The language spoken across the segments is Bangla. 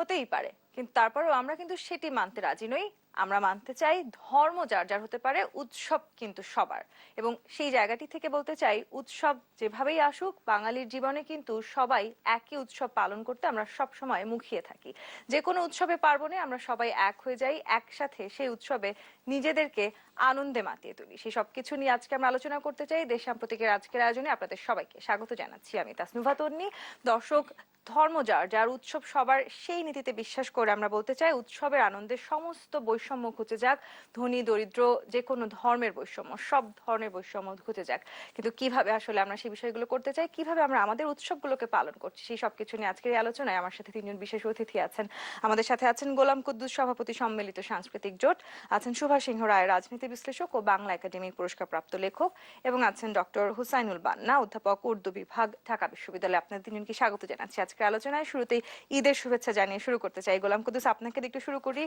হতেই পারে। কিন্তু তারপরেও আমরা কিন্তু সেটি মানতে রাজি নই। আমরা মানতে চাই ধর্ম যার যার হতে পারে উৎসব কিন্তু সবার। এবং সেই জায়গাটি থেকে বলতে চাই উৎসব যেভাবেই আসুক, বাঙালির জীবনে কিন্তু সবাই একই উৎসব পালন করতে আমরা সব সময় মুখিয়ে থাকি। যে কোনো উৎসবে পার্বণে আমরা সবাই এক হয়ে যাই, একসাথে সেই উৎসবে নিজেদেরকে আনন্দে মাতিয়ে তুলি। সেই সব কিছু নিয়ে আজকে আমরা আলোচনা করতে চাই। দেশ সাম্প্রতিকের আজকের আয়োজনে আপনাদের সবাইকে স্বাগত জানাচ্ছি। আমি তাসনুভা তন্নি। দর্শক, ধর্ম যার যার উৎসব সবার সেই নীতিতে বিশ্বাস করে আমরা বলতে চাই, উৎসবের আনন্দে সমস্ত বৈষম্য ঘুচে যাক। ধনী, দরিদ্র যে কোনো ধর্মের বৈষম্য, সব ধরনের বৈষম্য ঘুচে যাক। কিন্তু কীভাবে আসলে আমরা সেই বিষয়গুলো করতে চাই, কীভাবে আমরা আমাদের উৎসবগুলোকে পালন করছি, সেই সব কিছু নিয়ে আজকের আলোচনায় আমার সাথে তিনজন বিশেষ অতিথি আছেন। আমাদের সাথে আছেন গোলাম কুদ্দুস সভাপতি সম্মিলিত সাংস্কৃতিক জোট, আছেন সুভাষ সিংহ রায়, রাজনীতি বিশ্লেষক ও বাংলা একাডেমি পুরস্কার প্রাপ্ত লেখক, এবং আছেন ডক্টর হুসাইনুল বান্না, অধ্যাপক উর্দু বিভাগ, ঢাকা বিশ্ববিদ্যালয়ে। আপনাদের তিনজনকে স্বাগত জানাচ্ছি আজকের আলোচনায়। শুরুতেই ঈদের শুভেচ্ছা জানিয়ে শুরু করতে চাই গোলাম কুদ্দুস আপনাকে একটু শুরু করি।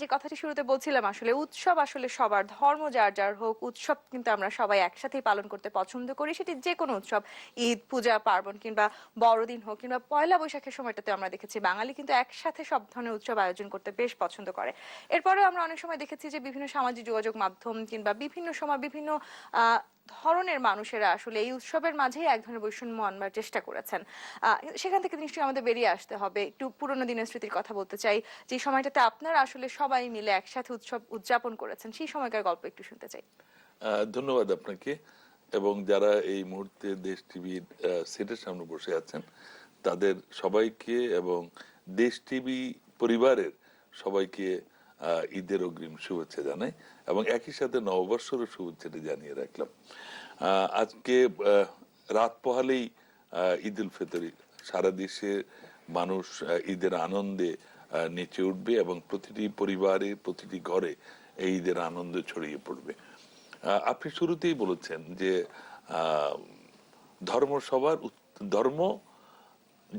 যে কথাটি শুরুতে বলছিলাম, আসলে উৎসব আসলে সবার ধর্ম, যার যার হোক, উৎসব কিন্তু আমরা সবাই একসাথেই পালন করতে পছন্দ করি। সেটি যে কোনো উৎসব, ঈদ, পূজা, পার্বণ কিংবা বড়দিন হোক কিংবা পয়লা বৈশাখের সময়টাতে আমরা দেখেছি, বাঙালি কিন্তু একসাথে সব ধরনের উৎসব আয়োজন করতে বেশ পছন্দ করে। এরপরেও আমরা অনেক সময় দেখেছি যে বিভিন্ন সামাজিক যোগাযোগ মাধ্যম কিংবা বিভিন্ন সময় বিভিন্ন ধরনের মানুষেরা আসলে এই উৎসবের মাঝেই এক ধরনের বৈষম্য আনবার চেষ্টা করেছেন। সেখান থেকে নিশ্চয়ই আমাদের বেরিয়ে আসতে হবে। একটু পুরোনো দিনের স্মৃতির কথা বলতে চাই। যে সময়টাতে আপনারা আসলে সবাই মিলে একসাথে উৎসব উদযাপন করেছেন, সেই সময়কার গল্প একটু শুনতে চাই। ধন্যবাদ আপনাকে। এবং যারা এই মুহূর্তে দেশ টিভির সেটের সামনে বসে আছেন, তাদের সবাইকে এবং দেশ টিভি পরিবারের সবাইকে ঈদের অগ্রিম শুভেচ্ছা জানাই এবং একই সাথে নববর্ষেরও শুভেচ্ছাটি জানিয়ে রাখলাম। আজকে রাত পোহালেই ঈদ উল ফিতর, সারা দেশে মানুষ ঈদের আনন্দে নেচে উঠবে এবং প্রতিটি পরিবারে, প্রতিটি ঘরে এই ঈদের আনন্দ ছড়িয়ে পড়বে। আপনি শুরুতেই বলেছেন যে ধর্ম সবার ধর্ম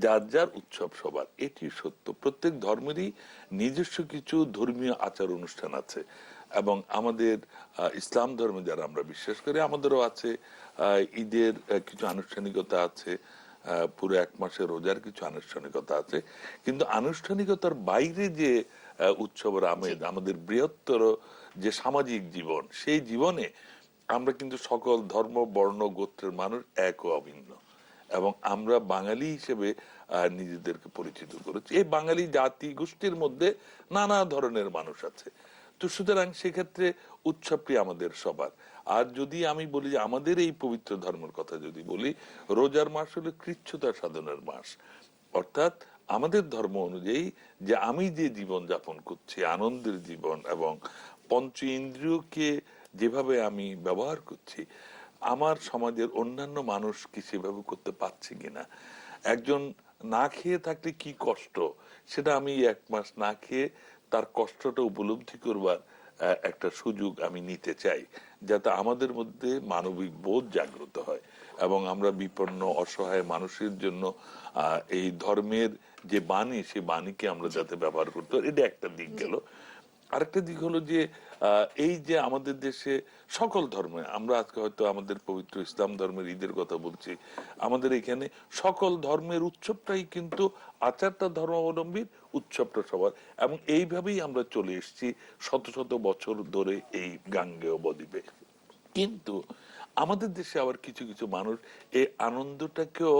যার যার উৎসব সবার এটি সত্য। প্রত্যেক ধর্মেরই নিজস্ব কিছু ধর্মীয় আচার অনুষ্ঠান আছে এবং আমাদের ইসলাম ধর্মে যারা আমরা বিশ্বাস করি আমাদেরও আছে। ঈদের কিছু আনুষ্ঠানিকতা আছে। পুরো এক মাসের রোজার কিছু আনুষ্ঠানিকতা আছে। কিন্তু আনুষ্ঠানিকতার বাইরে যে উৎসবের আমেজ আমাদের বৃহত্তর যে সামাজিক জীবন সেই জীবনে আমরা কিন্তু সকল ধর্ম বর্ণ গোত্রের মানুষ এক ও অভিন্ন। এবং আমরা বাঙালি হিসেবে নিজেদেরকে পরিচিত করেছি। এই বাঙালি জাতি গোষ্ঠীর মধ্যে নানা ধরনের মানুষ আছে। তো সুতরাং সেক্ষেত্রে উৎসবটি আমাদের সবার। আর যদি আমি বলি যে আমাদের এই পবিত্র ধর্মের কথা যদি বলি, রোজার মাস হলো কৃচ্ছতা সাধনের মাস। অর্থাৎ আমাদের ধর্ম অনুযায়ী যে আমি যে জীবন যাপন করছি, আনন্দের জীবন এবং পঞ্চ ইন্দ্রিয়কে যেভাবে আমি ব্যবহার করছি আমার সমাজের অন্যান্য মানুষ কি সেভাবে করতে পারছে কিনা? একজন না খেয়ে থাকলে কি কষ্ট? সেটা আমি এক মাস না খেয়ে তার কষ্টটা উপলব্ধি করবার একটা সুযোগ আমি নিতে চাই যাতে আমাদের মধ্যে মানবিক বোধ জাগ্রত হয় এবং আমরা বিপন্ন অসহায় মানুষের জন্য এই ধর্মের যে বাণী সেই বাণীকে আমরা যাতে ব্যবহার করতে পারি। এটা একটা দিক গেল। আরেকটা দিক হলো যে এই যে আমাদের দেশে সকল ধর্মে, আমরা আজকে হয়তো আমাদের পবিত্র ইসলাম ধর্মের ঈদের কথা বলছি, আমাদের এখানে সকল ধর্মের উৎসবটাই কিন্তু আচারটা ধর্মাবলম্বীর উৎসবটা সবার। এবং এইভাবেই আমরা চলে এসেছি শত শত বছর ধরে এই গাঙ্গেয় বদ্বীপে। কিন্তু আমাদের দেশে আবার কিছু কিছু মানুষ এই আনন্দটাকেও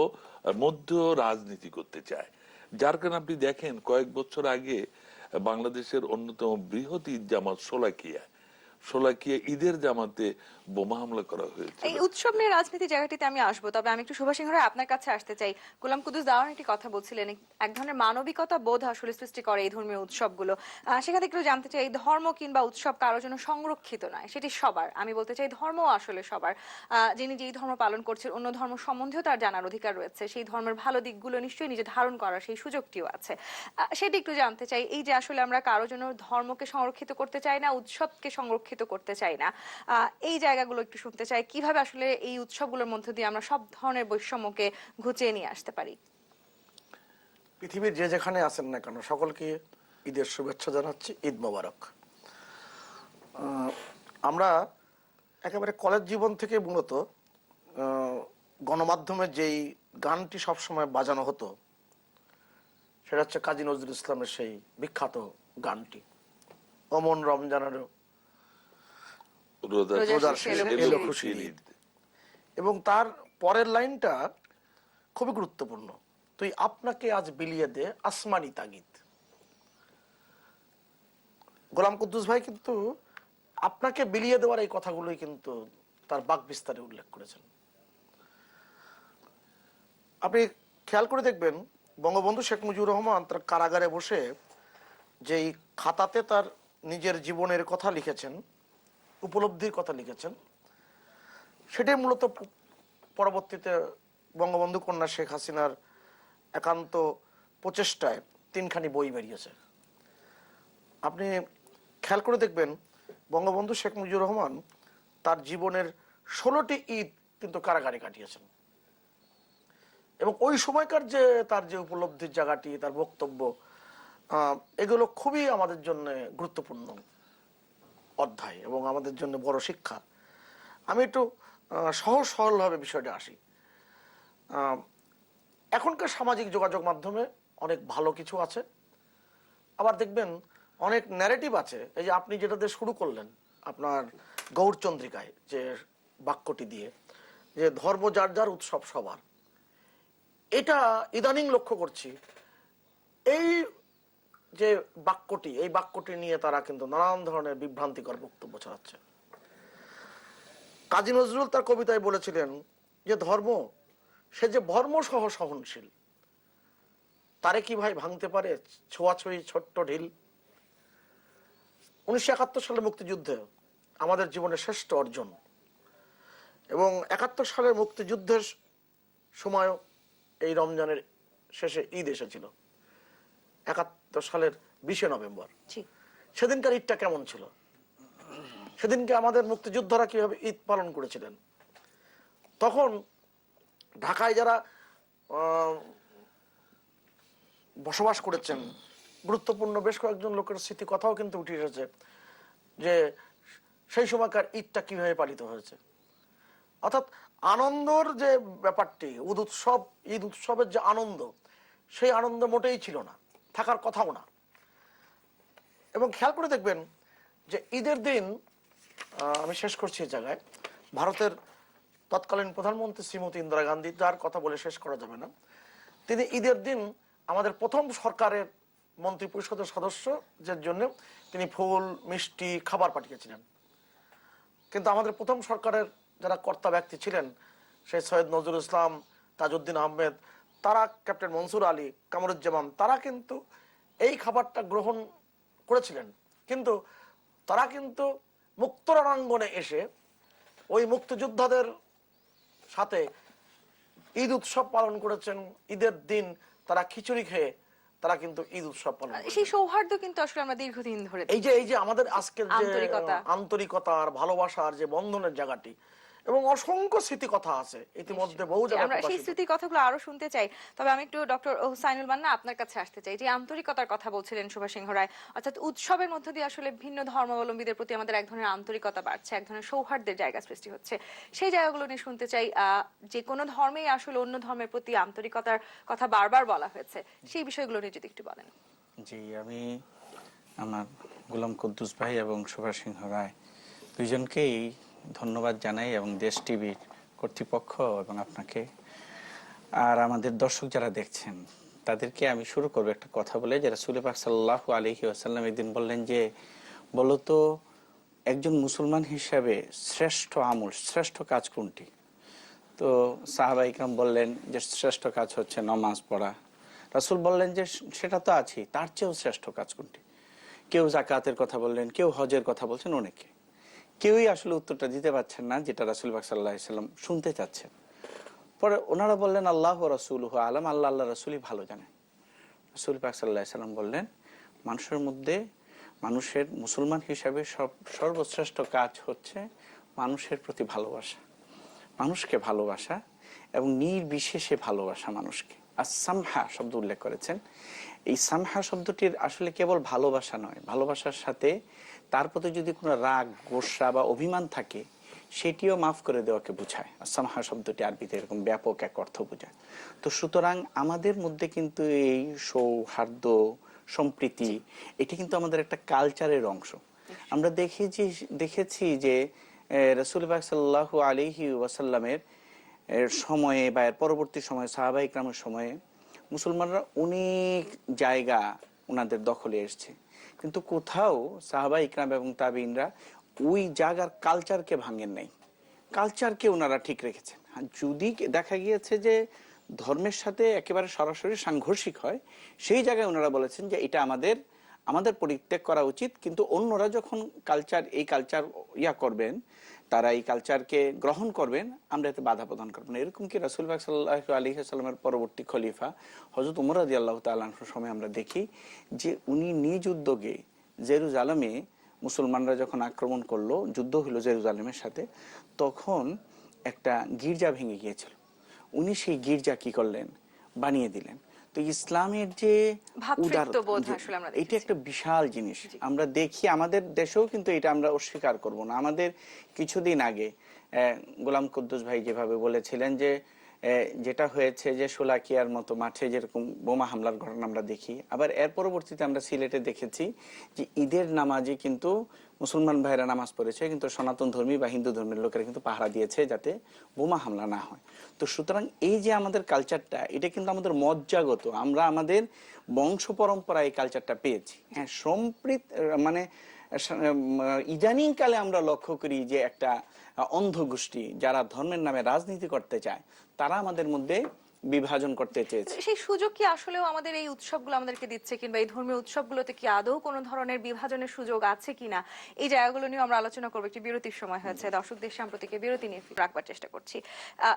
মধ্য রাজনীতি করতে চায়। যার কারণে আপনি দেখেন কয়েক বছর আগে বাংলাদেশের অন্যতম বৃহৎ ঈদ জামাত সোলাকিয়া সোলাকিয়া ঈদের জামাতে বোমা হামলা করা হয়েছে এই উৎসব নিয়ে রাজনীতি জায়গাটিতে আমি আসব, তবে আমি একটু সুভাষ সিংহ রায় আপনার কাছে আসতে চাই। গোলাম কুদুস দাওয়ান একটি কথা বলছিলেন, এক ধরনের মানবিকতা বোধ আসলে সৃষ্টি করে এই ধর্মীয় উৎসবগুলো। সেখানে একটু জানতে চাই ধর্ম কিংবা উৎসব কারোর জন্য সংরক্ষিত নয় সেটি সবার? আমি বলতে চাই ধর্ম আসলে সবার। যিনি যেই ধর্ম পালন করছেন, অন্য ধর্ম সম্বন্ধেও তার জানার অধিকার রয়েছে। সেই ধর্মের ভালো দিকগুলো নিশ্চয়ই নিজে ধারণ করার সেই সুযোগটিও আছে। সেটি একটু জানতে চাই, এই যে আসলে আমরা কারোর জন্য ধর্মকে সংরক্ষিত করতে চাই না, উৎসবকে সংরক্ষিত করতে চাই না। এই জায়গাগুলো একটু শুনতে চাই। কীভাবে আসলে এই উৎসবগুলোর মধ্য দিয়ে আমরা সব ধরনের বৈষম্যকে ঘুচিয়ে নিয়ে আসতে পারি? পৃথিবীর যে যেখানে আছেন না কেন, সকলকে ঈদের শুভেচ্ছা জানাচ্ছি। ঈদ মোবারক। আমরা একেবারে কলেজ জীবন থেকে মূলত গণমাধ্যমে যেই গানটি সবসময় বাজানো হতো, সেটা হচ্ছে কাজী নজরুল ইসলামের সেই বিখ্যাত গানটি। অমন রমজানেরও রোজার শেষে এলো খুশির ঈদ। এবং তার পরের লাইনটা খুবই গুরুত্বপূর্ণ। তুই আপনাকে আজ বিলিয়ে দে আসমানি তাগিদ। গোলাম কুদ্দুস ভাই কিন্তু আপনাকে বিলিয়ে দেওয়ার এই কথাগুলোই কিন্তু তার বাক বিস্তারে উল্লেখ করেছেন। আপনি খেয়াল করে দেখবেন বঙ্গবন্ধু শেখ মুজিবুর রহমান তার কারাগারে বসে যেই খাতাতে তার নিজের জীবনের কথা লিখেছেন উপলব্ধির কথা লিখেছেন। সেটাই মূলত পরবর্তীতে বঙ্গবন্ধু কন্যা শেখ হাসিনার একান্ত প্রচেষ্টায় তিনখানি বই বেরিয়েছে। আপনি খেয়াল করে দেখবেন, বঙ্গবন্ধু শেখ মুজিবুর রহমান তার জীবনের ষোলোটি ঈদ কিন্তু কারাগারে কাটিয়েছেন। এবং ওই সময়কার যে, তার যে উপলব্ধির জায়গাটি, তার বক্তব্য এগুলো খুবই আমাদের জন্য গুরুত্বপূর্ণ। অধ্যায় এবং আমাদের জন্য বড় শিক্ষা। আমি একটু সহজ সরলভাবে বিষয়টা আসি। এখনকার সামাজিক যোগাযোগ মাধ্যমে অনেক ভালো কিছু আছে। আবার দেখবেন অনেক ন্যারেটিভ আছে। এই যে আপনি যেটা দিয়ে শুরু করলেন আপনার গৌরচন্দ্রিকায় যে বাক্যটি দিয়ে, যে ধর্ম যার যার উৎসব সবার। এটা ইদানিং লক্ষ্য করছি। এই যে বাক্যটি, এই বাক্যটি নিয়ে তারা কিন্তু নানান ধরনের বিভ্রান্তিকর বক্তব্য ছড়াচ্ছে। কাজী নজরুল তার কবিতায় বলেছিলেন যে, ধর্ম, সে যে ধর্ম সহ সহনশীল, তারে কি ভাই ভাঙতে পারে ছোঁয়াছুঁই ছোট্ট ঢিল? উনিশশো একাত্তর সালের মুক্তিযুদ্ধে আমাদের জীবনের শ্রেষ্ঠ অর্জন এবং একাত্তর সালের মুক্তিযুদ্ধের সময়ও এই রমজানের শেষে ঈদ এসেছিল। একাত্তর সালের বিশে নভেম্বর। সেদিনকার ঈদটা কেমন ছিল? সেদিনকে আমাদের মুক্তিযোদ্ধারা কীভাবে ঈদ পালন করেছিলেন? তখন ঢাকায় যারা বসবাস করেছেন গুরুত্বপূর্ণ বেশ কয়েকজন লোকের স্মৃতি কথাও কিন্তু উঠে এসেছে যে সেই সময়কার ঈদটা কীভাবে পালিত হয়েছে। অর্থাৎ আনন্দর যে ব্যাপারটি ঈদ উৎসব ঈদ উৎসবের যে আনন্দ সেই আনন্দ মোটেই ছিল না। থাকার কথাও না। এবং খেয়াল করে দেখবেন যে ঈদের দিন আমি শেষ করছি এই জায়গায়। ভারতের তৎকালীন প্রধানমন্ত্রী শ্রীমতী ইন্দিরা গান্ধী, যার কথা বলে শেষ করা যাবে না। তিনি ঈদের দিন আমাদের প্রথম সরকারের মন্ত্রী পরিষদের সদস্য, যার জন্য তিনি ফুল, মিষ্টি, খাবার পাঠিয়েছিলেন। কিন্তু আমাদের প্রথম সরকারের যারা কর্তা ব্যক্তি ছিলেন, সেই সৈয়দ নজরুল ইসলাম, তাজউদ্দিন আহমেদ তারা ক্যাপ্টেন মনসুর আলী কামরুজ্জামান তারা কিন্তু এই খাবারটা গ্রহণ করেছিলেন। কিন্তু তারা কিন্তু মুক্ত রণাঙ্গনে এসে ওই মুক্তিযোদ্ধাদের সাথে ঈদ উৎসব পালন করেছেন। ঈদের দিন তারা খিচুড়ি খেয়ে তারা কিন্তু ঈদ উৎসব পালন সেই সৌহার্দ্য কিন্তু আসলে আমরা দীর্ঘদিন ধরে এই যে এই যে আমাদের আজকের যে আন্তরিকতা। আন্তরিকতার ভালোবাসার যে বন্ধনের জায়গাটি এবং অসংখ্য স্মৃতি কথা আছে ইতিমধ্যে বহু জায়গায় আমরা সেই। স্মৃতির কথাগুলো আরও শুনতে চাই। তবে আমি একটু ডক্টর হুসাইনুল মান্না আপনার কাছে আসতে চাই। যে আন্তরিকতার কথা বলছিলেন সুভাষ সিংহ রায় অর্থাৎ উৎসবের মধ্য দিয়ে আসলে ভিন্ন ধর্মাবলম্বীদের প্রতি আমাদের এক ধরনের আন্তরিকতা বাড়ছে এক ধরনের সৌহার্দ্যের জায়গা সৃষ্টি হচ্ছে। সেই জায়গাগুলো নিয়ে শুনতে চাই যে কোনো ধর্মেই আসলে অন্য ধর্মের প্রতি আন্তরিকতার কথা বারবার বলা হয়েছে সেই বিষয়গুলো নিয়ে যদি একটু বলেন। জি আমি আমার গোলাম কুদ্দুস ভাই এবং সুভাষ সিংহ রায় দুইজনকেই ধন্যবাদ জানাই এবং দেশ টিভির কর্তৃপক্ষ এবং আপনাকে। আর আমাদের দর্শক যারা দেখছেন, তাদেরকে আমি শুরু করব একটা কথা বলে, যে রাসুল পাক সাল্লাহ আলহি আসাল্লাম একদিন বললেন যে, বলতো, একজন মুসলমান হিসাবে শ্রেষ্ঠ আমল, শ্রেষ্ঠ কাজ কোনটি? তো সাহাবা ইকরাম বললেন যে, শ্রেষ্ঠ কাজ হচ্ছে নমাজ পড়া। রাসুল বললেন যে, সেটা তো আছেই, তার চেয়েও শ্রেষ্ঠ কাজ কোনটি? কেউ জাকাতের কথা বললেন, কেউ হজের কথা বলছেন, অনেকে। কেউই আসলে উত্তরটা দিতে পারছেন না, যেটা রাসুল বাক সাল্লাম শুনতে চাচ্ছেন। পরে ওনারা বললেন, আল্লাহ রসুল আলম আল্লাহ আল্লাহ রসুলই ভালো জানেন। রসুল পাক সাল্লাম বললেন, মানুষের মধ্যে মানুষের মুসলমান হিসাবে সব, সর্বশ্রেষ্ঠ কাজ হচ্ছে মানুষের প্রতি ভালোবাসা, মানুষকে ভালোবাসা এবং নির্বিশেষে ভালোবাসা মানুষকে। আর সামহা শব্দ উল্লেখ করেছেন। এই সামহা শব্দটির আসলে কেবল ভালোবাসা নয়, ভালোবাসার সাথে তার প্রতি যদি কোনো রাগ, গোসা বা অভিমান থাকে, সেটিও মাফ করে দেওয়াকে বোঝায়। সামাহা শব্দটি আরবিতে এরকম ব্যাপক এক অর্থ বোঝায়। তো সুতরাং আমাদের মধ্যে কিন্তু এই সৌহার্দ্য, সম্প্রীতি, এটি কিন্তু আমাদের একটা কালচারের অংশ। আমরা দেখেছি দেখেছি যে রসুল সাল্লাহ আলিহি ওয়াসাল্লামের সময়ে বা এর পরবর্তী সময়ে সাহাবা ইকরামের সময়ে মুসলমানরা অনেক জায়গা ওনাদের দখলে এসছে। কিন্তু কোথাও সাহাবা ইকরাম এবং তাবিনরা ওই জায়গার কালচারকে ভাঙেন নাই। কালচারকে ওনারা ঠিক রেখেছেন। যদি দেখা গিয়েছে যে ধর্মের সাথে একেবারে সরাসরি সাংঘর্ষিক হয়, সেই জায়গায় ওনারা বলেছেন যে এটা আমাদের আমাদের পরিত্যাগ করা উচিত। কিন্তু অন্যরা যখন কালচার এই কালচার ইয়া করবেন তারা এই কালচারকে গ্রহণ করবেন, আমরা এতে বাধা প্রদান করব না। এরকম কি রাসুল বাক সাল্লাহ আলী সাল্লামের পরবর্তী খলিফা হজরত উমর আদি আল্লাহ তাল্লাহর সময় আমরা দেখি যে উনি নিজ উদ্যোগে জেরুজালামে মুসলমানরা যখন আক্রমণ করল, যুদ্ধ হলো জেরুজালেমের সাথে, তখন একটা গির্জা ভেঙে গিয়েছিল। উনি সেই গির্জা কি করলেন? বানিয়ে দিলেন। তো ইসলামের যে ভ্রাতৃত্ববোধ উদার- আসলে আমরা এটা একটা বিশাল জিনিস। আমরা দেখি আমাদের দেশেও কিন্তু এটা আমরা অস্বীকার করব না। আমাদের কিছুদিন আগে আহ, গোলাম কুদ্দুস ভাই যেভাবে বলেছিলেন যে যেটা হয়েছে যে সোলাকিয়ার মতো মাঠে যেরকম বোমা হামলার ঘটনা আমরা দেখি, আবার এর পরবর্তীতে আমরা সিলেটে দেখেছি যে ঈদের নামাজে কিন্তু মুসলমান ভাইরা নামাজ পড়েছে, কিন্তু সনাতন ধর্মী বা হিন্দু ধর্মের লোকেরা কিন্তু পাহারা দিয়েছে যাতে বোমা হামলা না হয়। তো সুতরাং এই যে আমাদের কালচারটা এটা কিন্তু আমাদের মজ্জাগত, আমরা আমাদের বংশ পরম্পরায় এই কালচারটা পেয়েছি। হ্যাঁ সম্প্রীত মানে ইদানিং কালে আমরা লক্ষ্য করি যে একটা অন্ধ গোষ্ঠী যারা ধর্মের নামে রাজনীতি করতে চায়, তারা আমাদের মধ্যে বিভাজন করতে চেয়েছে। সেই সুযোগ কি আসলেও আমাদের এই উৎসবগুলো আমাদেরকে দিচ্ছে কিংবা এই ধর্মীয় উৎসবগুলোতে কি আদৌ কোনো ধরনের বিভাজনের সুযোগ আছে কিনা? এই জায়গাগুলো নিয়ে আমরা আলোচনা করব। একটি বিরতির সময় হয়েছে। দর্শকদের সাম্প্রতিকে বিরতি নিয়ে রাখবার চেষ্টা করছি।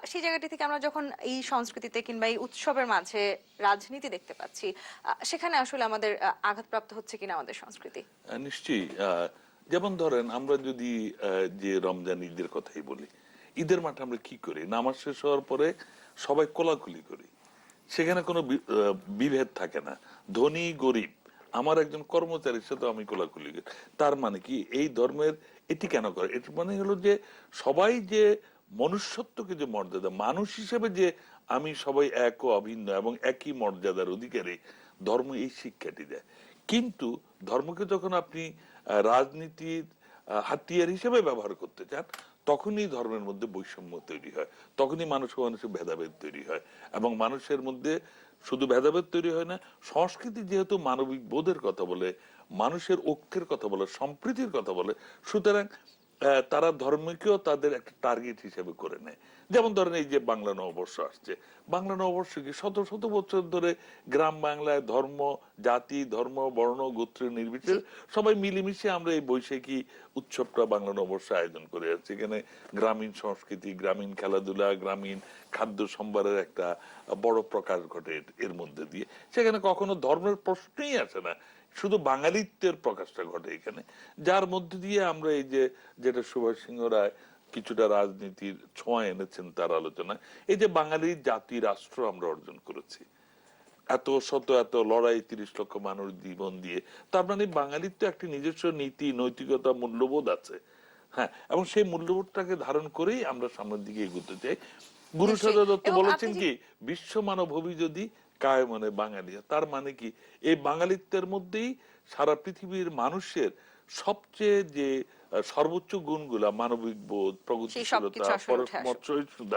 সেই জায়গাটি থেকে আমরা যখন এই সংস্কৃতিতে কিংবা এই উৎসবের মাঝে রাজনীতি দেখতে পাচ্ছি সেখানে আসলে আমাদের আঘাতপ্রাপ্ত হচ্ছে কিনা আমাদের সংস্কৃতি? নিশ্চয়ই আহ, যেমন ধরেন আমরা যদি আহ, যে রমজান ঈদের কথাই বলি ঈদের মাঠে আমরা কি করি? নামাজ শেষ হওয়ার পরে সবাই কোলাকুলি করি। সেখানে কোনো বিভেদ থাকে না। ধনী, গরিব, আমার একজন কর্মচারীর সাথে আমি কোলাকুলি করি। তার মানে কি? এই ধর্মের এটি কেন করে? এটি মানে হলো যে সবাই যে মনুষ্যত্বকে যে মর্যাদা, মানুষ হিসেবে যে আমি সবাই এক ও অভিন্ন এবং একই মর্যাদার অধিকারে, ধর্ম এই শিক্ষাটি দেয়। কিন্তু ধর্মকে যখন আপনি রাজনীতির হাতিয়ার হিসেবে ব্যবহার করতে চান তখনই ধর্মের মধ্যে বৈষম্য তৈরি হয়। তখনই মানুষ মানুষের ভেদাভেদ তৈরি হয় এবং মানুষের মধ্যে শুধু ভেদাভেদ তৈরি হয় না, সংস্কৃতি যেহেতু মানবিক বোধের কথা বলে, মানুষের ঐক্যের কথা বলে, সম্প্রীতির কথা বলে, সুতরাং তারা ধর্মকেও তাদের একটা টার্গেট হিসেবে করে নেয়। যেমন ধরেন এই যে বাংলা নববর্ষ আসছে। বাংলা নববর্ষ কি শত শত বছর ধরে গ্রাম বাংলায় ধর্ম, জাতি, ধর্ম, বর্ণ, গোত্র নির্বিশেষে সবাই মিলেমিশে আমরা এই বৈশাখী উৎসবটা বাংলা নববর্ষ আয়োজন করে যাচ্ছি। এখানে গ্রামীণ সংস্কৃতি, গ্রামীণ খেলাধুলা, গ্রামীণ খাদ্য সম্ভারের একটা বড় প্রকাশ ঘটে এর মধ্যে দিয়ে। সেখানে কখনো ধর্মের প্রশ্নই আসে না। শুধু বাঙালিত্বের প্রকাশটা ঘটে এখানে। যার মধ্যে দিয়ে আমরা এই যে যেটা সুভাষ সিংহ রায় কিছুটা রাজনীতির ছোঁয়া এনেছেন তার আলোচনায় এই যে বাঙালির জাতি রাষ্ট্র আমরা অর্জন করেছি। এত শত এত লড়াই তিরিশ লক্ষ মানুষ জীবন দিয়ে। তার মানে বাঙালির তো একটি নিজস্ব নীতি নৈতিকতা মূল্যবোধ আছে। হ্যাঁ এবং সেই মূল্যবোধটাকে ধারণ করেই আমরা সামনের দিকে এগোতে চাই। গুরু। সদা দত্ত বলেছেন কি বিশ্ব মানবভূমি যদি কায় মানে বাঙালি। তার মানে কি? এই বাঙালিত্বের মধ্যেই সারা পৃথিবীর মানুষের সবচেয়ে যে সর্বোচ্চ গুণগুলা মানবিক বোধ প্রগতিশীলতা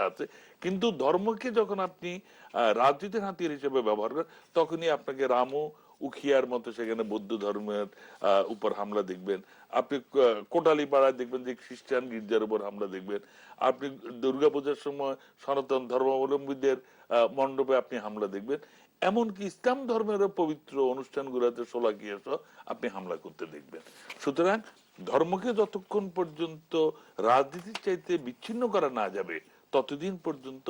আছে। কিন্তু ধর্মকে যখন আপনি আহ, রাজনীতির হাতিয়ার হিসেবে ব্যবহার করেন তখনই আপনাকে রামও উখিয়ার মতো সেখানে বৌদ্ধ ধর্মের উপর হামলা দেখবেন। আপনি কোটালি পাড়ায় দেখবেন যে খ্রিস্টান গির্জার উপর হামলা দেখবেন। আপনি দুর্গাপূজার সময় সনাতন ধর্মাবলম্বীদের মণ্ডপে আপনি হামলা দেখবেন। এমনকি ইসলাম ধর্মের পবিত্র অনুষ্ঠানগুলোতে সোলাকিয়া সহ আপনি হামলা করতে দেখবেন। সুতরাং ধর্মকে যতক্ষণ পর্যন্ত রাজনীতির চাইতে বিচ্ছিন্ন করা না যাবে ততদিন পর্যন্ত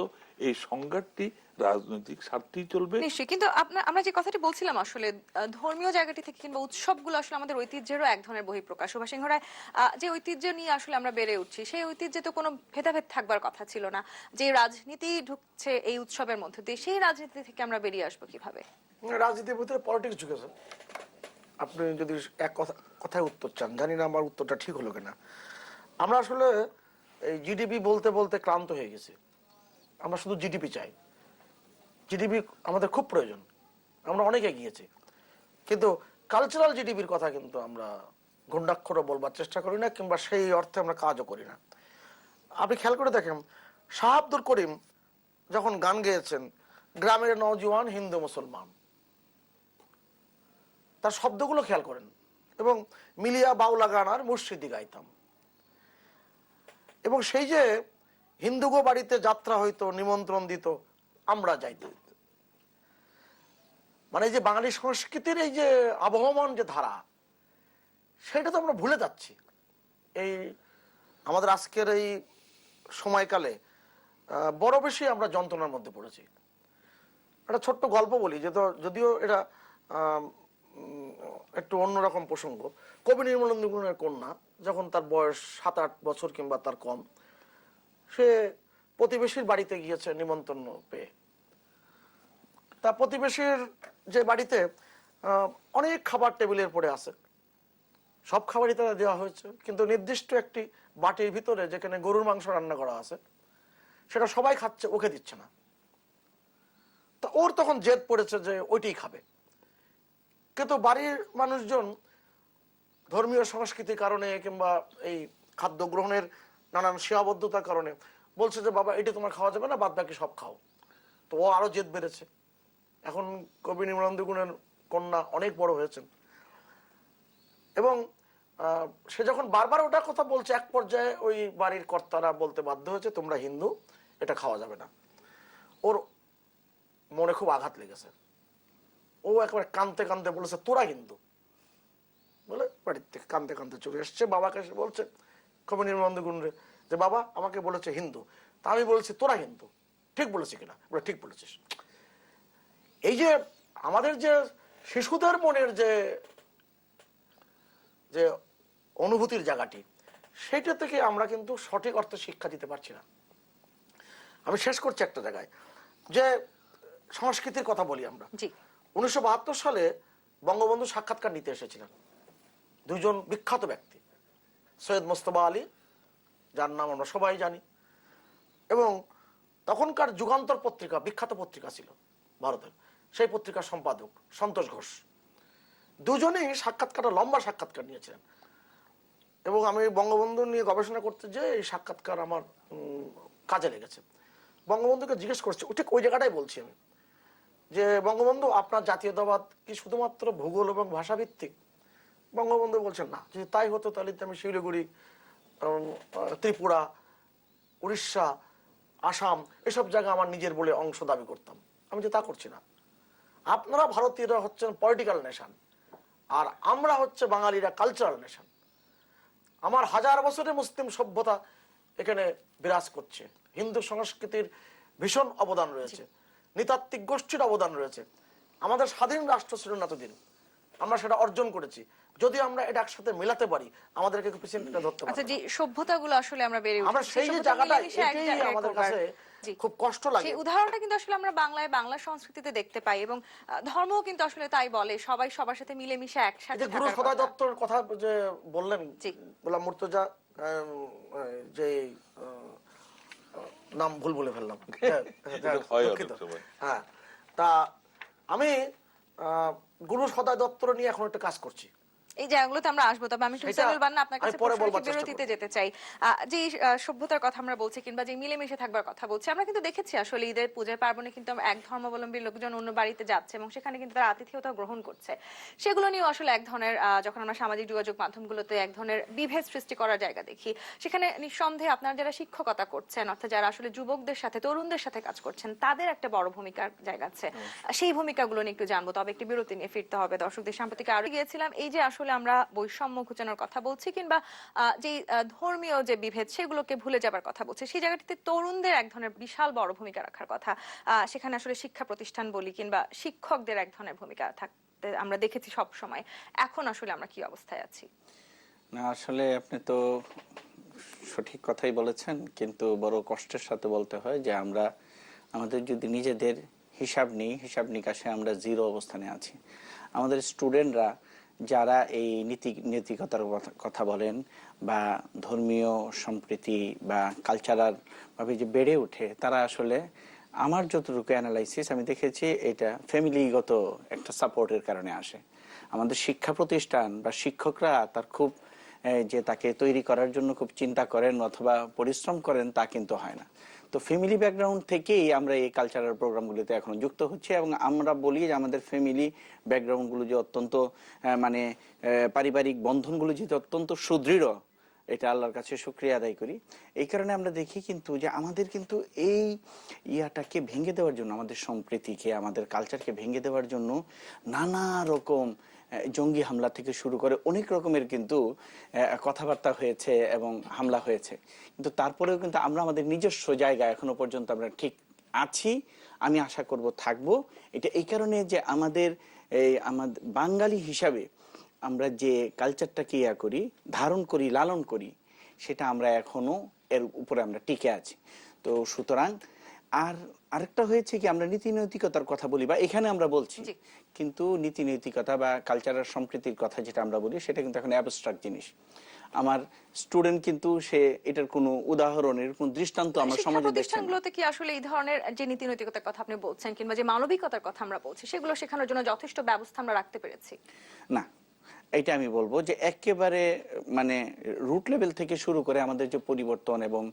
এই সংঘাতটি রাজনৈতিক স্বার্থেই চলবে। নিশ্চয়ই কিন্তু আপনার আমরা যে কথাটি বলছিলাম আসলে ধর্মীয় জায়গাটি থেকে কিংবা উৎসবগুলো আসলে আমাদের ঐতিহ্যেরও এক ধরনের বহিঃপ্রকাশ। সুভাষ সিংহ রায় যে ঐতিহ্য নিয়ে আসলে আমরা বেড়ে উঠছি সেই ঐতিহ্যে তো কোনো ভেদাভেদ থাকবার কথা ছিল না। যে রাজনীতি ঢুকছে এই উৎসবের মধ্যে দিয়ে সেই রাজনীতি থেকে আমরা বেরিয়ে আসব কীভাবে? রাজনীতির ভিতরে পলিটিক্স ঢুকেছে। আপনি যদি এক কথা কথায় উত্তর চান জানি না আমার উত্তরটা ঠিক হলো কিনা। আমরা আসলে এই জিডিপি বলতে বলতে ক্লান্ত হয়ে গেছে। আমরা শুধু জিডিপি চাই। জিডিপি আমাদের খুব প্রয়োজন। আমরা অনেক এগিয়েছি। কিন্তু কালচারাল জিডিপির কথা কিন্তু আমরা ঘণ্টাক্ষরে বলবার চেষ্টা করি না, কিংবা সেই অর্থে আমরা কাজও করি না। আপনি খেয়াল করে দেখেন, শাহ আব্দুল করিম যখন গান গেয়েছেন, গ্রামের নওজোয়ান হিন্দু মুসলমান। তার শব্দগুলো খেয়াল করেন এবং মিলিয়া বাউলা গান আর মুর্শিদি গাইতাম। এবং সেই যে হিন্দুগো বাড়িতে যাত্রা হইতো, নিমন্ত্রণ দিত, আমরা যাইতাম মানে যে বাঙালি সংস্কৃতির এই যে আবহমান যে ধারা, সেটা তো আমরা ভুলে যাচ্ছি। এই আমাদের আজকের এই সময়কালে বড় বেশি আমরা যন্ত্রণার মধ্যে পড়েছি। একটা ছোট্ট গল্প বলি যে যদিও এটা একটু অন্যরকম প্রসঙ্গ। কবি নির্মলেন্দু গুণের কন্যা, যখন তার বয়স সাত আট বছর কিংবা তার কম, সে প্রতিবেশীর বাড়িতে গিয়েছে নিমন্ত্রণ পেয়ে। তা প্রতিবেশীর যে বাড়িতে অনেক খাবার টেবিলের পরে আছে। সব খাবারই তারা দেওয়া হয়েছে, কিন্তু নির্দিষ্ট একটি বাটির ভিতরে যেখানে গরুর মাংস রান্না করা আছে, সেটা সবাই খাচ্ছে, ওকে দিচ্ছে না। তা ওর তখন জেদ পড়েছে যে ওইটাই খাবে। কিন্তু বাড়ির মানুষজন ধর্মীয় সংস্কৃতির কারণে কিংবা এই খাদ্য গ্রহণের নানান সীমাবদ্ধতার কারণে বলছে যে, বাবা, এটা তোমার খাওয়া যাবে না বাদ বাকি সব খাও। তো ও আরও জেদ বেড়েছে। এখন কবি নির্মলানন্দ গুণের কন্যা অনেক বড় হয়েছেন। এবং সে যখন বারবার ওটা কথা বলছে, এক পর্যায়ে ওই বাড়ির কর্তারা বলতে বাধ্য হয়েছে, তোমরা হিন্দু, এটা খাওয়া যাবে না। ওর মনে খুব আঘাত লেগেছে। ও একবার কানতে কানতে বলেছে, তোরা কিন্তু। বলে বাড়ির থেকে কানতে কানতে চলে এসছে, বাবাকে এসে বলছে কবি নির্মলানন্দ গুণরে, যে বাবা আমাকে বলেছে হিন্দু, তা আমি বলছি, তোরা হিন্দু? ঠিক বলেছি কিনা? বলে, ঠিক বলেছিস। এই যে আমাদের যে শিশুদের মনের যে যে অনুভূতির জায়গাটি সেইটা থেকে আমরা কিন্তু সঠিক অর্থে শিক্ষা দিতে পারছি না। আমি শেষ করছি একটা জায়গায়, যে সংস্কৃতির কথা বলি আমরা। উনিশশো বাহাত্তর সালে বঙ্গবন্ধু সাক্ষাৎকার নিতে এসেছিলেন। দুজন বিখ্যাত ব্যক্তি। সৈয়দ মোস্তফা আলী, যার নাম আমরা সবাই জানি, এবং তখনকার যুগান্তর পত্রিকা, বিখ্যাত পত্রিকা ছিল ভারতের। সেই পত্রিকার সম্পাদক সন্তোষ ঘোষ। দুজনেই সাক্ষাৎকারটা লম্বা সাক্ষাৎকার নিয়েছিলেন। এবং আমি বঙ্গবন্ধু নিয়ে গবেষণা করতে যে এই সাক্ষাৎকার আমার কাজে লেগেছে। বঙ্গবন্ধুকে জিজ্ঞেস করছে ঠিক ওই জায়গাটাই বলছি আমি? যে বঙ্গবন্ধু, আপনার জাতীয়তাবাদ কি শুধুমাত্র ভূগোল এবং ভাষাভিত্তিক? বঙ্গবন্ধু বলছেন, না, যদি তাই হতো তাহলে আমি শিলিগুড়ি ত্রিপুরা, উড়িষ্যা, আসাম, এসব জায়গা আমার নিজের বলে অংশ দাবি করতাম। আমি যে তা করছি না। আপনারা ভারতীয়রা হচ্ছেন পলিটিক্যাল নেশান আর আমরা হচ্ছে বাঙালিরা কালচারাল নেশন আমার হাজার বছরের মুসলিম সভ্যতা এখানে বিরাজ করছে। হিন্দু সংস্কৃতির ভীষণ অবদান রয়েছে। নৃতাত্ত্বিক গোষ্ঠীর অবদান রয়েছে। আমাদের স্বাধীন রাষ্ট্র ছিল না এতদিন। আমরা সেটা অর্জন করেছি। যদি আমরা এটা একসাথে মেলাতে পারি আমাদেরকে পিছনে ধরতে আচ্ছা। যে সভ্যতাগুলো আসলে আমরা বেড়ে আমরা সেই যে জায়গাটা এটাই আমাদের কাছে খুব কষ্ট লাগে। সেই উদাহরণটা কিন্তু আসলে আমরা বাংলায় বাংলা সংস্কৃতিতে দেখতে পাই এবং ধর্মও কিন্তু আসলে তাই বলে সবাই সবার সাথে মিলেমিশে একসাথে গুরু কথা। দত্তর কথা যে বললেন গোলাম মুর্তজা যে নাম ভুল বলে ফেললাম। হ্যাঁ, হ্যাঁ, হয়। হ্যাঁ তা আমি আহ, গুরু সদয় দপ্তর নিয়ে এখন একটা কাজ করছি। এই জায়গাগুলোতে আমরা আসব তবে আমি সেটা হুসাইনুল বান্না আপনার কাছে বিরতিতে যেতে চাই। যে সভ্যতার কথা আমরা বলছি কিংবা যে মিলেমিশে থাকবার কথা বলছি আমরা কিন্তু দেখেছি আসলে ঈদের পূজায় পার্বণে কিন্তু এক ধর্মাবলম্বী লোকজন অন্য বাড়িতে যাচ্ছে এবং সেখানে কিন্তু তারা আতিথেয়তা গ্রহণ করছে। সেগুলো নিয়েও আসলে এক ধরনের যখন আমরা সামাজিক যোগাযোগ মাধ্যমগুলোতে এক ধরনের বিভেদ সৃষ্টি করার জায়গা দেখি সেখানে নিঃসন্দেহে আপনারা যারা শিক্ষকতা করছেন অর্থাৎ যারা আসলে যুবকদের সাথে তরুণদের সাথে কাজ করছেন তাদের একটা বড় ভূমিকার জায়গা আছে। সেই ভূমিকাগুলো নিয়ে একটু জানব তবে একটি বিরতি নিয়ে ফিরতে হবে। দর্শকদের সাম্প্রতিক আরও গিয়েছিলাম এই যে আসলে আমরা বৈষম্য ঘোচানোর কথা বলছি কিংবা যে ধর্মীয় যে বিভেদ সেগুলোকে ভুলে যাবার কথা বলছি। সেই জায়গাটিতে তরুণদের এক ধরনের বিশাল বড় ভূমিকা রাখার কথা সেখানে আসলে শিক্ষা প্রতিষ্ঠান বলি কিংবা শিক্ষকদের এক ধরনের ভূমিকা থাকতে আমরা দেখেছি সব সময়। এখন আসলে আমরা কি অবস্থায় আছি? না, আসলে আপনি তো সঠিক কথাই বলেছেন, কিন্তু বড় কষ্টের সাথে বলতে হয় যে আমরা, আমাদের যদি নিজেদের হিসাব নিই, হিসাব নিকাশে আমরা জিরো অবস্থানে আছি। আমাদের স্টুডেন্টরা যারা এই নীতি, নৈতিকতার কথা- বলেন বা ধর্মীয় সম্প্রীতি বা কালচারাল ভাবে যে বেড়ে ওঠে, তারা আসলে আমার যতটুকু অ্যানালাইসিস আমি দেখেছি, এটা ফ্যামিলিগত একটা সাপোর্টের কারণে আসে। আমাদের শিক্ষা প্রতিষ্ঠান বা শিক্ষকরা তার খুব যে তাকে তৈরি করার জন্য খুব চিন্তা করেন অথবা পরিশ্রম করেন তা কিন্তু হয় না। তো ফ্যামিলি ব্যাকগ্রাউন্ড থেকেই আমরা এই কালচারাল প্রোগ্রামগুলিতে এখন যুক্ত হচ্ছে এবং আমরা বলি যে আমাদের ফ্যামিলি ব্যাকগ্রাউন্ডগুলো যে অত্যন্ত মানে পারিবারিক বন্ধনগুলো যে অত্যন্ত সুদৃঢ়, এটা আল্লাহর কাছে শুক্রিয়া আদায় করি। এই কারণে আমরা দেখি কিন্তু যে আমাদের কিন্তু এই ইয়াটাকে ভেঙে দেওয়ার জন্য, আমাদের সম্প্রীতিকে, আমাদের কালচারকে ভেঙে দেওয়ার জন্য নানা রকম জঙ্গি হামলা থেকে শুরু করে অনেক রকমের কিন্তু কথাবার্তা হয়েছে এবং হামলা হয়েছে। কিন্তু তারপরেও কিন্তু আমরা আমাদের নিজস্ব জায়গা এখনও পর্যন্ত আমরা ঠিক আছি, আমি আশা করব থাকব। এটা এই কারণে যে আমাদের এই আমাদের বাঙালি হিসাবে আমরা যে কালচারটাকে ইয়া করি, ধারণ করি, লালন করি, সেটা আমরা এখনও এর উপরে আমরা টিকে আছি। তো সুতরাং, আর আরেকটা হয়েছে কি আমরা নীতি নৈতিকতার কথা বলি বা এখানে আমরা বলছি। কিন্তু নীতি নৈতিকতা বা কালচারাল সম্প্রীতির কথা যেটা আমরা বলি সেটা কিন্তু এখন অ্যাবস্ট্রাক্ট জিনিস। আমার স্টুডেন্ট কিন্তু সে এটার কোনো উদাহরণের কোন দৃষ্টান্ত আমার সমাজে প্রতিষ্ঠানগুলোতে কি আসলে এই ধরনের যে নীতি নৈতিকতার কথা আপনি বলছেন কিংবা যে মানবিকতার কথা আমরা বলছি সেগুলো শেখানোর জন্য যথেষ্ট ব্যবস্থা আমরা রাখতে পেরেছি? না। এটা আমি বলব যে একেবারে মানে রুট লেভেল থেকে শুরু করে আমাদের যে পরিবর্তন এবং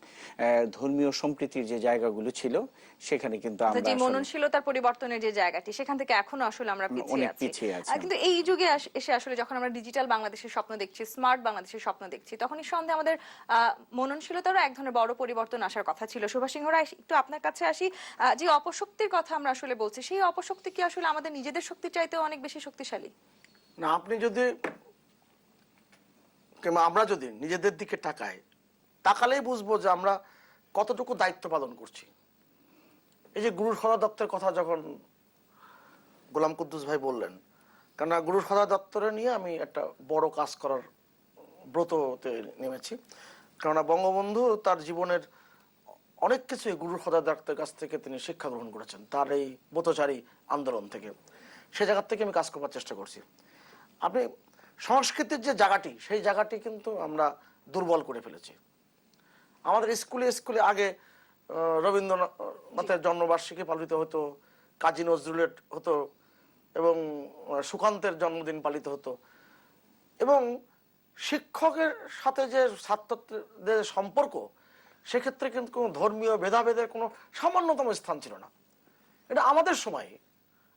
ধর্মীয় সম্প্রীতির যে জায়গাগুলো ছিল সেখানে কিন্তু আমরা যে মননশীলতার পরিবর্তনের যে জায়গাটি সেখান থেকে এখনও আসলে আমরা পিছিয়ে আছি। কিন্তু এই যুগে এসে আসলে যখন আমরা ডিজিটাল বাংলাদেশের স্বপ্ন দেখছি স্মার্ট বাংলাদেশের স্বপ্ন দেখছি তখন নিঃসন্দেহে আমাদের আহ, মননশীলতারও এক ধরনের বড় পরিবর্তন আসার কথা ছিল। সুভাষ সিংহ রায় একটু আপনার কাছে আসি যে অপশক্তির কথা আমরা আসলে বলছি সেই অপশক্তি কি আসলে আমাদের নিজেদের শক্তির চাইতেও অনেক বেশি শক্তিশালী? না, আপনি যদি কিংবা আমরা যদি নিজেদের দিকে তাকাই, তাকালেই বুঝব যে আমরা কতটুকু দায়িত্ব পালন করছি। এই যে গুরুর সদা দপ্তরের কথা যখন গোলাম কুদ্দুস ভাই বললেন, কেননা গুরুর সদা দপ্তরে নিয়ে আমি একটা বড় কাজ করার ব্রততে নেমেছি। কেননা বঙ্গবন্ধু তার জীবনের অনেক কিছুই গুরুর সদা দপ্তরের কাছ থেকে তিনি শিক্ষা গ্রহণ করেছেন, তার এই ব্রতচারী আন্দোলন থেকে। সে জায়গার থেকে আমি কাজ করবার চেষ্টা করছি। আপনি সংস্কৃতির যে জায়গাটি, সেই জায়গাটি কিন্তু আমরা দুর্বল করে ফেলেছি। আমাদের স্কুলে স্কুলে আগে রবীন্দ্রনাথের জন্মবার্ষিকী পালিত হতো, কাজী নজরুলের হতো এবং সুকান্তের জন্মদিন পালিত হতো। এবং শিক্ষকের সাথে যে ছাত্রদের সম্পর্ক, সেক্ষেত্রে কিন্তু কোনো ধর্মীয় ভেদাভেদের কোনো সামান্যতম স্থান ছিল না। এটা আমাদের সময়।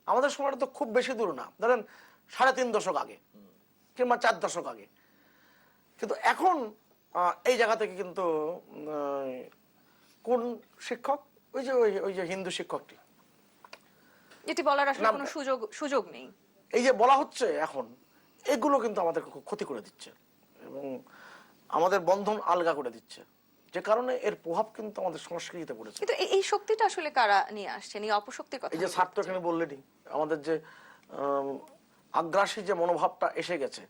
আমাদের সময়টা তো খুব বেশি দূর না। ধরেন সাড়ে তিন দশক আগে কিংবা চার দশক আগে। কিন্তু এখন এই জায়গা থেকে কিন্তু কোন শিক্ষক? ওই যে ওই যে হিন্দু শিক্ষকটি। এটি বলার আসলে কোনো সুযোগ সুযোগ নেই। এই যে বলা হচ্ছে এখন এগুলো কিন্তু আমাদের খুব ক্ষতি করে দিচ্ছে এবং আমাদের বন্ধন আলগা করে দিচ্ছে। যে কারণে এর প্রভাব কিন্তু আমাদের সংস্কৃতিতে পড়েছে। কিন্তু এই- শক্তিটা আসলে কারা নিয়ে আসছেন? এই অপশক্তির কথা এই যে ছাত্র। এখানে বললেনই আমাদের যে আগ্রাসী যে মনোভাবটা এসে গেছে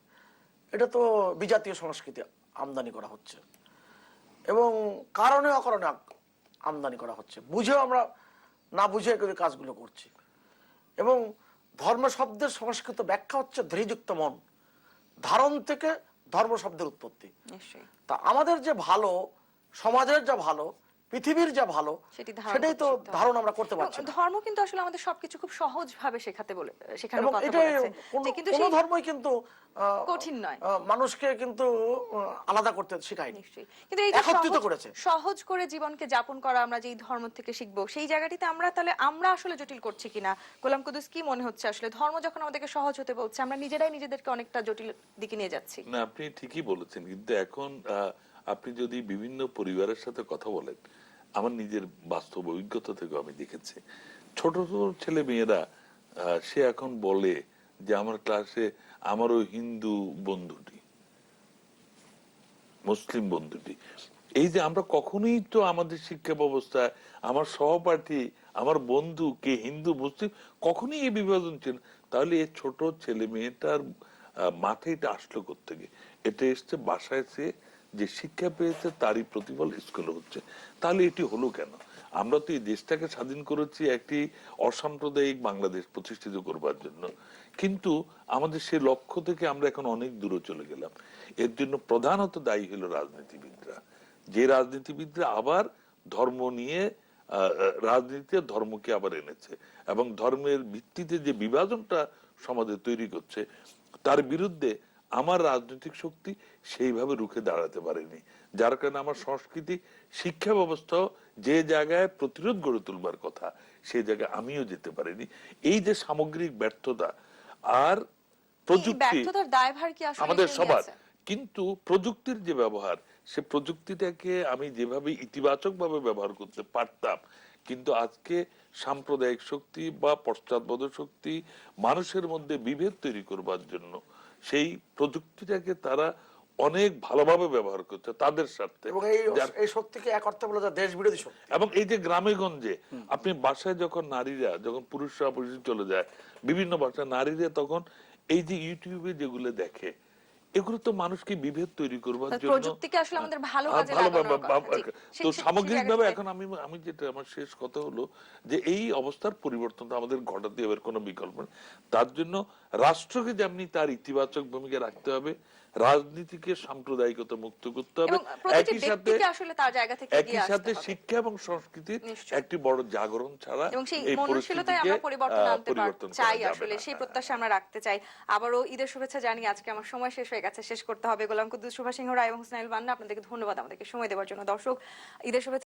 এটা তো বিজাতীয় সংস্কৃতি আমদানি করা হচ্ছে। এবং কারণে অকারণে আমদানি করা হচ্ছে। বুঝেও আমরা না বুঝে কাজগুলো করছি। এবং ধর্ম শব্দের সংস্কৃত ব্যাখ্যা হচ্ছে ধীযুক্ত মন। ধারণ থেকে ধর্ম শব্দের উৎপত্তি। তা আমাদের যে ভালো সমাজের যা ভালো পৃথিবীর যা ভালো সেটাই তো ধারণ আমরা করতে পারছি ধর্ম কিন্তু আসলে আমাদের সবকিছু খুব সহজ ভাবে শেখাতে বলে শেখানোর কথা বলেছে। কিন্তু কোনো ধর্মই কিন্তু কঠিন নয়। মানুষকে কিন্তু আলাদা করতে শেখায়নি। কিন্তু এই একত্রিত করেছে। সহজ করে জীবনকে যাপন করা আমরা যেই ধর্ম থেকে শিখব সেই জায়গাটিতে আমরা তাহলে আমরা আসলে জটিল করছি কিনা? গোলাম কুদুস কি মনে হচ্ছে আসলে? ধর্ম যখন আমাদেরকে সহজ হতে বলছে আমরা নিজেরাই নিজেদেরকে অনেকটা জটিল দিকে নিয়ে যাচ্ছি। না আপনি ঠিকই বলেছেন কিন্তু এখন আহ, আপনি যদি বিভিন্ন পরিবারের সাথে কথা বলেন আমার নিজের বাস্তব অভিজ্ঞতা থেকে আমি দেখেছি। ছোট ছোট ছেলে মেয়েরা সে এখন বলে যে আমার ক্লাসে আমারও হিন্দু বন্ধুটি, মুসলিম বন্ধুটি। এই যে আমরা কখনোই তো আমাদের শিক্ষা ব্যবস্থায় আমার সহপাঠী, আমার বন্ধু, কে হিন্দু, মুসলিম, কখনোই এই বিভাজন ছিল তাহলে এই ছোট ছেলে মেয়েটার মাথায় এটা আসলো থেকে এটা এসছে বাসায় সে যে শিক্ষা পেয়েছে তারই প্রতিফল স্কুলে হচ্ছে। তাহলে এটি হলো কেন? আমরা তো এই দেশটাকে স্বাধীন করেছি একটি অসাম্প্রদায়িক বাংলাদেশ প্রতিষ্ঠিত করবার জন্য। কিন্তু আমাদের সেই লক্ষ্য থেকে আমরা এখন অনেক দূরে চলে গেলাম। এর জন্য প্রধানত দায়ী হলো রাজনীতিবিদরা। যে রাজনীতিবিদরা আবার ধর্ম নিয়ে রাজনীতিতে ধর্মকে আবার এনেছে এবং ধর্মের ভিত্তিতে যে বিভাজনটা সমাজে তৈরি করছে, তার বিরুদ্ধে আমার রাজনৈতিক শক্তি সেইভাবে রুখে দাঁড়াতে পারেনি। যার কারণে আমার সংস্কৃতি শিক্ষা ব্যবস্থাও যে জায়গায় প্রতিরোধ গড়ে তুলবার কথা সেই জায়গায় আমিও যেতে পারিনি। এই যে সামগ্রিক ব্যর্থতা আর প্রযুক্তি আমাদের সবার। কিন্তু প্রযুক্তির যে ব্যবহার সে প্রযুক্তিটাকে আমি যেভাবে ইতিবাচক ভাবে ব্যবহার করতে পারতাম কিন্তু আজকে সাম্প্রদায়িক শক্তি বা পশ্চাৎপদ শক্তি মানুষের মধ্যে বিভেদ তৈরি করবার জন্য সেই প্রযুক্তিটাকে তারা অনেক ভালোভাবে ব্যবহার করছে তাদের স্বার্থে। এবং এই শক্তিকে এক অর্থে বলা যায় দেশ বিরোধী শক্তি। এবং এই যে গ্রামে গঞ্জে আপনি বাসায় যখন নারীরা যখন পুরুষরা অপরিচিত চলে যায় বিভিন্ন বাসায় নারীরা তখন এই যে ইউটিউবে যেগুলো দেখে এগুলো তো মানুষকে বিভেদ তৈরি করবার তা জন্য প্রযুক্তিকে আসলে আমাদের ভালো কাজে লাগানোর। তো সে- সে- সামগ্রিক ভাবে এখন আমি আমি যেটা আমার শেষ কথা হলো যে এই অবস্থার পরিবর্তন তো আমাদের ঘটাতে হবে কোনো বিকল্প নেই তার জন্য রাষ্ট্রকে যেমনি তার ইতিবাচক ভূমিকা রাখতে হবে রাজনীতিকে সাম্প্রদায়িকতা মুক্ত করতে হবে। একই সাথে একই সাথে শিক্ষা এবং সংস্কৃতির একটি বড় জাগরণ ছাড়া এবং সেই মননশীলতায় আমরা পরিবর্তন আনতে পার- চাই আসলে। সেই প্রত্যাশা আমরা রাখতে চাই। আবারও ঈদের শুভেচ্ছা জানি আজকে আমার সময় শেষ হয়ে গেছে। শেষ করতে হবে গোলাম কুদ্দুস সুভাষ সিংহ রায় এবং স্নাইল বান্না। আপনাদেরকে ধন্যবাদ আমাদেরকে সময় দেওয়ার জন্য। দর্শক ঈদের শুভেচ্ছা